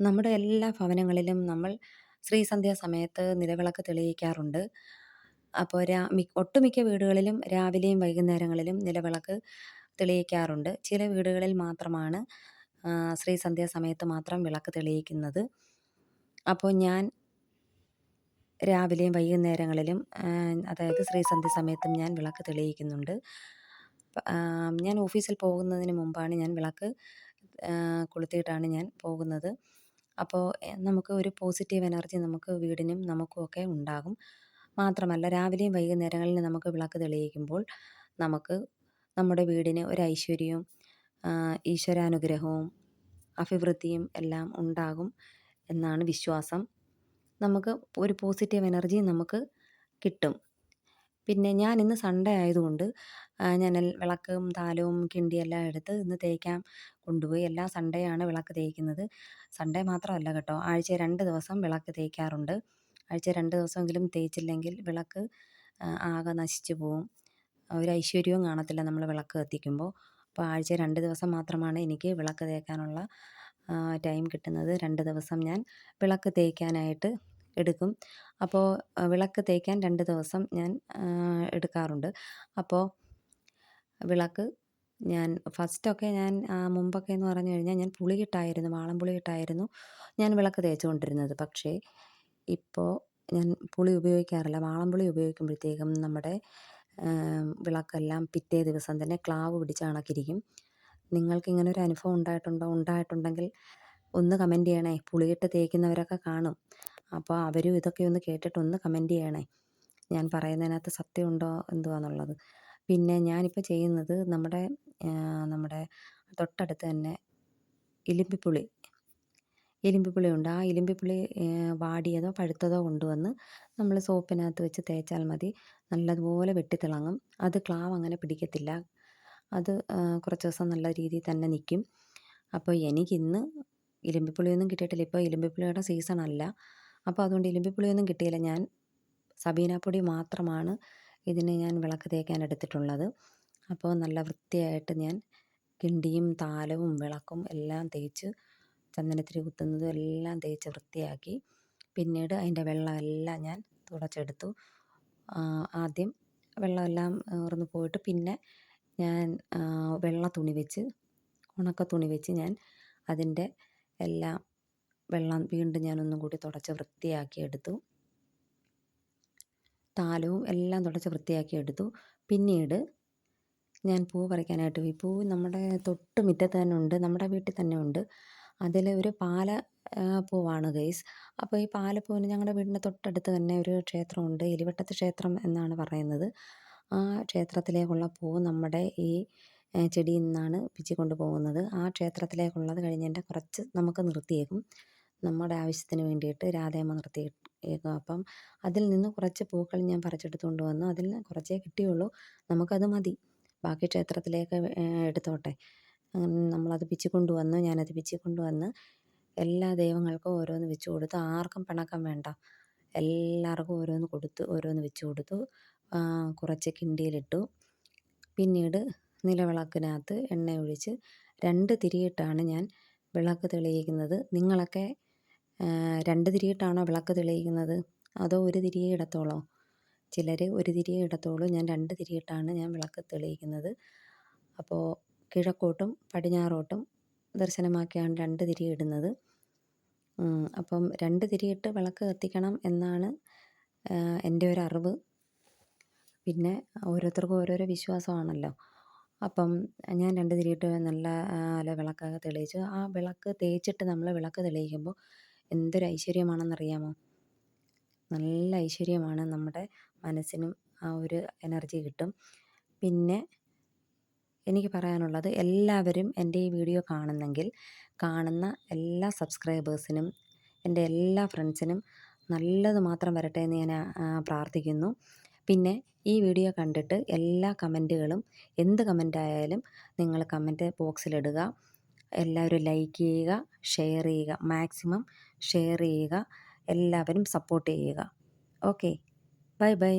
നമ്മുടെ എല്ലാ ഭവനങ്ങളിലും നമ്മൾ ശ്രീസന്ധ്യ സമയത്ത് നിലവിളക്ക് തെളിയിക്കാറുണ്ട്. അപ്പോൾ രാ മി ഒട്ടുമിക്ക വീടുകളിലും രാവിലെയും വൈകുന്നേരങ്ങളിലും നിലവിളക്ക് തെളിയിക്കാറുണ്ട്. ചില വീടുകളിൽ മാത്രമാണ് ശ്രീസന്ധ്യ സമയത്ത് മാത്രം വിളക്ക് തെളിയിക്കുന്നത്. അപ്പോൾ ഞാൻ രാവിലെയും വൈകുന്നേരങ്ങളിലും അതായത് ശ്രീസന്ധ്യ സമയത്തും ഞാൻ വിളക്ക് തെളിയിക്കുന്നുണ്ട്. ഞാൻ ഓഫീസിൽ പോകുന്നതിന് മുമ്പാണ് ഞാൻ വിളക്ക് കൊളുത്തിയിട്ടാണ് ഞാൻ പോകുന്നത്. അപ്പോൾ നമുക്ക് ഒരു പോസിറ്റീവ് എനർജി നമുക്ക് വീടിനും നമുക്കുമൊക്കെ ഉണ്ടാകും. മാത്രമല്ല രാവിലെയും വൈകുന്നേരങ്ങളിൽ നമുക്ക് വിളക്ക് തെളിയിക്കുമ്പോൾ നമുക്ക് നമ്മുടെ വീടിന് ഒരു ഐശ്വര്യവും ഈശ്വരാനുഗ്രഹവും അഭിവൃദ്ധിയും എല്ലാം ഉണ്ടാകും എന്നാണ് വിശ്വാസം. നമുക്ക് ഒരു പോസിറ്റീവ് എനർജി നമുക്ക് കിട്ടും. പിന്നെ ഞാൻ ഇന്ന് സൺഡേ ആയതുകൊണ്ട് ഞാൻ വിളക്കും താലവും കിണ്ടിയെല്ലാം എടുത്ത് ഇന്ന് തേക്കാൻ കൊണ്ടുപോയി. എല്ലാ സൺഡേ ആണ് വിളക്ക് തേക്കുന്നത്. സൺഡേ മാത്രമല്ല കേട്ടോ ആഴ്ച രണ്ട് ദിവസം വിളക്ക് തേക്കാറുണ്ട്. ആഴ്ച രണ്ട് ദിവസമെങ്കിലും തേച്ചില്ലെങ്കിൽ വിളക്ക് ആകെ നശിച്ചു പോവും. ഒരു ഐശ്വര്യവും കാണത്തില്ല നമ്മൾ വിളക്ക് കത്തിക്കുമ്പോൾ. അപ്പോൾ ആഴ്ച രണ്ട് ദിവസം മാത്രമാണ് എനിക്ക് വിളക്ക് തേക്കാനുള്ള ടൈം കിട്ടുന്നത്. രണ്ട് ദിവസം ഞാൻ വിളക്ക് തേക്കാനായിട്ട് എടുക്കും. അപ്പോൾ വിളക്ക് തേക്കാൻ രണ്ട് ദിവസം ഞാൻ എടുക്കാറുണ്ട്. അപ്പോൾ വിളക്ക് ഞാൻ ഫസ്റ്റൊക്കെ ഞാൻ മുമ്പൊക്കെ എന്ന് പറഞ്ഞു കഴിഞ്ഞാൽ ഞാൻ പുളിയിട്ടായിരുന്നു വാളംപുളിയിട്ടായിരുന്നു ഞാൻ വിളക്ക് തേച്ചുകൊണ്ടിരുന്നത്. പക്ഷേ ഇപ്പോൾ ഞാൻ പുളി ഉപയോഗിക്കാറില്ല. വാളംപുളി ഉപയോഗിക്കുമ്പോഴത്തേക്കും നമ്മുടെ വിളക്കെല്ലാം പിറ്റേ ദിവസം തന്നെ ക്ലാവ് പിടിച്ച് കണക്കിരിക്കും. നിങ്ങൾക്ക് ഇങ്ങനെ ഒരു അനുഭവം ഉണ്ടായിട്ടുണ്ടോ? ഉണ്ടായിട്ടുണ്ടെങ്കിൽ ഒന്ന് കമന്റ് ചെയ്യണേ. പുളിയിട്ട് തേക്കുന്നവരൊക്കെ കാണും. അപ്പോൾ അവരും ഇതൊക്കെ ഒന്ന് കേട്ടിട്ട് ഒന്ന് കമന്റ് ചെയ്യണേ. ഞാൻ പറയുന്നതിനകത്ത് സത്യമുണ്ടോ എന്തുവാന്നുള്ളത്. പിന്നെ ഞാനിപ്പോൾ ചെയ്യുന്നത് നമ്മുടെ നമ്മുടെ തൊട്ടടുത്ത് തന്നെ ഇലിമ്പിപ്പുളി ഇലിമ്പിപ്പുളിയുണ്ട്. ആ ഇലിമ്പിപ്പുളി വാടിയതോ പഴുത്തതോ കൊണ്ടുവന്ന് നമ്മൾ സോപ്പിനകത്ത് വെച്ച് തേച്ചാൽ മതി. നല്ലതുപോലെ വെട്ടിത്തിളങ്ങും. അത് ക്ലാവ് അങ്ങനെ പിടിക്കത്തില്ല. അത് കുറച്ച് ദിവസം നല്ല രീതിയിൽ തന്നെ നിൽക്കും. അപ്പോൾ എനിക്കിന്ന് ഇലിമ്പിപ്പുളിയൊന്നും കിട്ടിയിട്ടില്ല. ഇപ്പോൾ ഇലിമ്പിപ്പുളിയുടെ സീസൺ അല്ല. അപ്പോൾ അതുകൊണ്ട് ഇലിമ്പിപ്പുളിയൊന്നും കിട്ടിയില്ല. ഞാൻ സബീനാപ്പൊടി മാത്രമാണ് ഇതിന് ഞാൻ വിളക്ക് തേക്കാൻ എടുത്തിട്ടുള്ളത്. അപ്പോൾ നല്ല വൃത്തിയായിട്ട് ഞാൻ കിണ്ടിയും താലവും വിളക്കും എല്ലാം തേച്ച് ചന്ദനത്തിരി കുത്തുന്നതും എല്ലാം തേച്ച് വൃത്തിയാക്കി. പിന്നീട് അതിന്റെ വെള്ളമെല്ലാം ഞാൻ തുടച്ചെടുത്തു. ആദ്യം വെള്ളമെല്ലാം ഊർന്ന് പോയിട്ട് പിന്നെ ഞാൻ വെള്ള തുണി വെച്ച് ഉണക്ക തുണി വെച്ച് ഞാൻ അതിന്റെ എല്ലാം വെള്ളം വീണ്ടും ഞാനൊന്നും കൂടി തുടച്ച് വൃത്തിയാക്കി എടുത്തു. താലവും എല്ലാം തുടച്ച് വൃത്തിയാക്കി എടുത്തു. പിന്നീട് ഞാൻ പൂ പറിക്കാനായിട്ട് പോയി. പൂ നമ്മുടെ തൊട്ട് മുറ്റത്ത് തന്നെ ഉണ്ട്. നമ്മുടെ വീട്ടിൽ തന്നെ ഉണ്ട്. അതിൽ ഒരു പാല പൂവാണ് ഗൈസ്. അപ്പോൾ ഈ പാലപ്പൂവിന് ഞങ്ങളുടെ വീടിന്റെ തൊട്ടടുത്ത് തന്നെ ഒരു ക്ഷേത്രമുണ്ട്. എലിവട്ടത്ത് ക്ഷേത്രം എന്നാണ് പറയുന്നത്. ആ ക്ഷേത്രത്തിലേക്കുള്ള പൂവ് നമ്മുടെ ഈ ചെടിയിൽ നിന്നാണ് പിച്ചിക്കൊണ്ട് കൊണ്ടുപോകുന്നത് ആ ക്ഷേത്രത്തിലേക്കുള്ളത് കഴിഞ്ഞതിന്റെ കുറച്ച് നമുക്ക് നിർത്തിയേക്കും. നമ്മുടെ ആവശ്യത്തിന് വേണ്ടിയിട്ട് രാധേമ്മ നിർത്തി അപ്പം അതിൽ നിന്ന് കുറച്ച് പൂക്കൾ ഞാൻ പറിച്ചെടുത്തുകൊണ്ട് വന്നു. അതിൽ നിന്ന് കുറച്ചേ കിട്ടിയുള്ളൂ. നമുക്കത് മതി. ബാക്കി ക്ഷേത്രത്തിലേക്ക് എടുത്തോട്ടെ. നമ്മളത് പിച്ചിക്കൊണ്ട് വന്നു. ഞാനത് പിച്ചിക്കൊണ്ട് വന്ന് എല്ലാ ദൈവങ്ങൾക്കും ഓരോന്ന് വെച്ച് കൊടുത്തു. ആർക്കും പിണക്കം വേണ്ട. എല്ലാവർക്കും ഓരോന്ന് കൊടുത്തു. ഓരോന്ന് വെച്ച് കൊടുത്തു. കുറച്ച് കിണ്ടിയിലിട്ടു. പിന്നീട് നിലവിളക്കിനകത്ത് എണ്ണ ഒഴിച്ച് രണ്ട് തിരിയിട്ടാണ് ഞാൻ വിളക്ക് തെളിയിക്കുന്നത്. നിങ്ങളൊക്കെ രണ്ട് തിരിയിട്ടാണോ വിളക്ക് തെളിയിക്കുന്നത്? അതോ ഒരു തിരിയേ ഇടത്തുള്ളോ? ചിലർ ഒരു തിരിയേ ഇടത്തുള്ളൂ. ഞാൻ രണ്ട് തിരിയിട്ടാണ് ഞാൻ വിളക്ക് തെളിയിക്കുന്നത്. അപ്പോൾ കിഴക്കോട്ടും പടിഞ്ഞാറോട്ടും ദർശനമാക്കിയാണ് രണ്ട് തിരി ഇടുന്നത്. അപ്പം രണ്ട് തിരിയിട്ട് വിളക്ക് കത്തിക്കണം എന്നാണ് എന്റെ ഒരു അറിവ്. പിന്നെ ഓരോരുത്തർക്കും ഓരോരോ വിശ്വാസമാണല്ലോ. അപ്പം ഞാൻ രണ്ട് തിരിയിട്ട് നല്ല നല്ല വിളക്കൊക്കെ തെളിയിച്ചു. ആ വിളക്ക് തേച്ചിട്ട് നമ്മൾ വിളക്ക് തെളിയിക്കുമ്പോൾ എന്തൊരു ഐശ്വര്യമാണെന്നറിയാമോ? നല്ല ഐശ്വര്യമാണ്. നമ്മുടെ മനസ്സിനും ആ ഒരു എനർജി കിട്ടും. പിന്നെ എനിക്ക് പറയാനുള്ളത് എല്ലാവരും എന്റെ ഈ വീഡിയോ കാണുന്നെങ്കിൽ കാണുന്ന എല്ലാ സബ്സ്ക്രൈബേഴ്സിനും എന്റെ എല്ലാ ഫ്രണ്ട്സിനും നല്ലത് മാത്രം വരട്ടെ എന്ന് ഞാൻ പ്രാർത്ഥിക്കുന്നു. പിന്നെ ഈ വീഡിയോ കണ്ടിട്ട് എല്ലാ കമന്റുകളും എന്ത് കമന്റായാലും നിങ്ങൾ കമന്റ് ബോക്സിലിടുക. എല്ലാവരും ലൈക്ക് ചെയ്യുക, ഷെയർ ചെയ്യുക. മാക്സിമം ഷെയർ ചെയ്യുക. എല്ലാവരും സപ്പോർട്ട് ചെയ്യുക. ഓക്കെ. Bye bye.